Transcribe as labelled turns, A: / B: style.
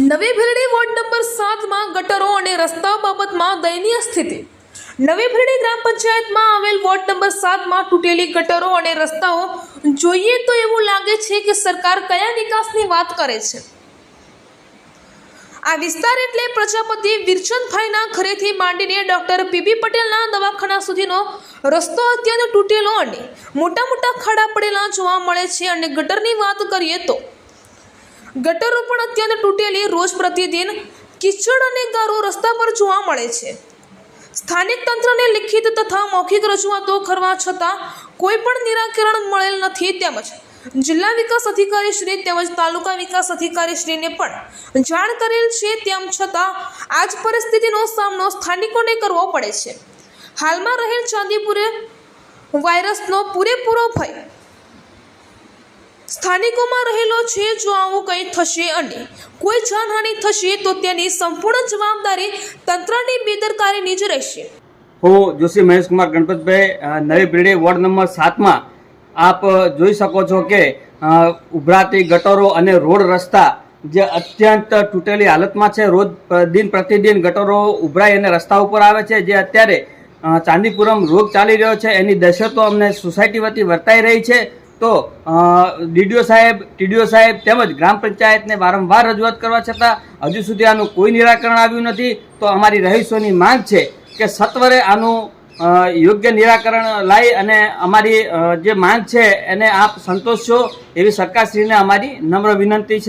A: નવી Bhildi ward number સાતમાં ગટરો અને રસ્તા બાબતમાં દયનીય સ્થિતિ. નવી ભીલડી ગ્રામ પંચાયતમાં આવેલ વોર્ડ નંબર સાતમાં તૂટેલી ગટરો અને રસ્તાઓ. જોઈએ તો એવું લાગે છે કે સરકાર કયા વિકાસની વાત કરે છે? આ વિસ્તાર એટલે પ્રજાપતિ વિરચંદભાઈના ઘરેથી માંડીને ડૉક્ટર પીબી પટેલના દવાખાના સુધીનો રસ્તો અત્યંત તૂટેલો અને મોટા મોટા ખાડા પડેલા જોવા મળે છે. અને ગટરની વાત કરીએ તો ગટરો પણ અત્યંત તૂટેલી રોજ પ્રતિદિન કિચડ અને ગારો રસ્તા પર જોવા મળે છે. સ્થાનિક તંત્રને લિખિત તથા મૌખિક રજૂઆતો કરવા છતાં કોઈ પણ નિરાકરણ મળેલ નથી તેમજ જિલ્લા વિકાસ અધિકારી શ્રી તેમજ તાલુકા વિકાસ અધિકારી શ્રીને પણ જાણ કરેલ છે તેમ છતાં આ જ પરિસ્થિતિનો સામનો સ્થાનિકોને કરવો પડે છે. હાલમાં રહેલ ચાંદીપુરે વાયરસનો પૂરેપૂરો ભય સ્થાનિકોમાં રહેલો છે, જો આવું કંઈ થશે અને કોઈ જાનહાનિ થશે, તો તેની સંપૂર્ણ જવાબદારી તંત્રની બેદરકારીની જ રહેશે.
B: હું, જોશી મહેશકુમાર ગણપતભાઈ નવી પેઢી વોર્ડ નંબર સાતમાં આપ જોઈ શકો છો કે ઉભરાતી ગટરો અને રોડ રસ્તા જે અત્યંત તૂટેલી હાલતમાં છે, રોજ દિન પ્રતિદિન ગટરો ઉભરાઈ અને રસ્તા ઉપર આવે છે, જે અત્યારે ચાંદીપુરમ રોગ ચાલી રહ્યો છે, એની દહેશતો અમને સોસાયટી વતી વર્તાઈ રહી છે. તો ડીડીઓ સાહેબ, ટીડીઓ સાહેબ તેમજ ગ્રામ પંચાયતને વારંવાર રજૂઆત કરવા છતાં હજુ સુધી આનું કોઈ નિરાકરણ આવ્યું નથી. તો અમારી રહીશોની માંગ છે કે સત્વરે આનું યોગ્ય નિરાકરણ લાવી અને અમારી જે માંગ છે એને આપ સંતોષશો એવી સરકારશ્રીને અમારી નમ્ર વિનંતી છે.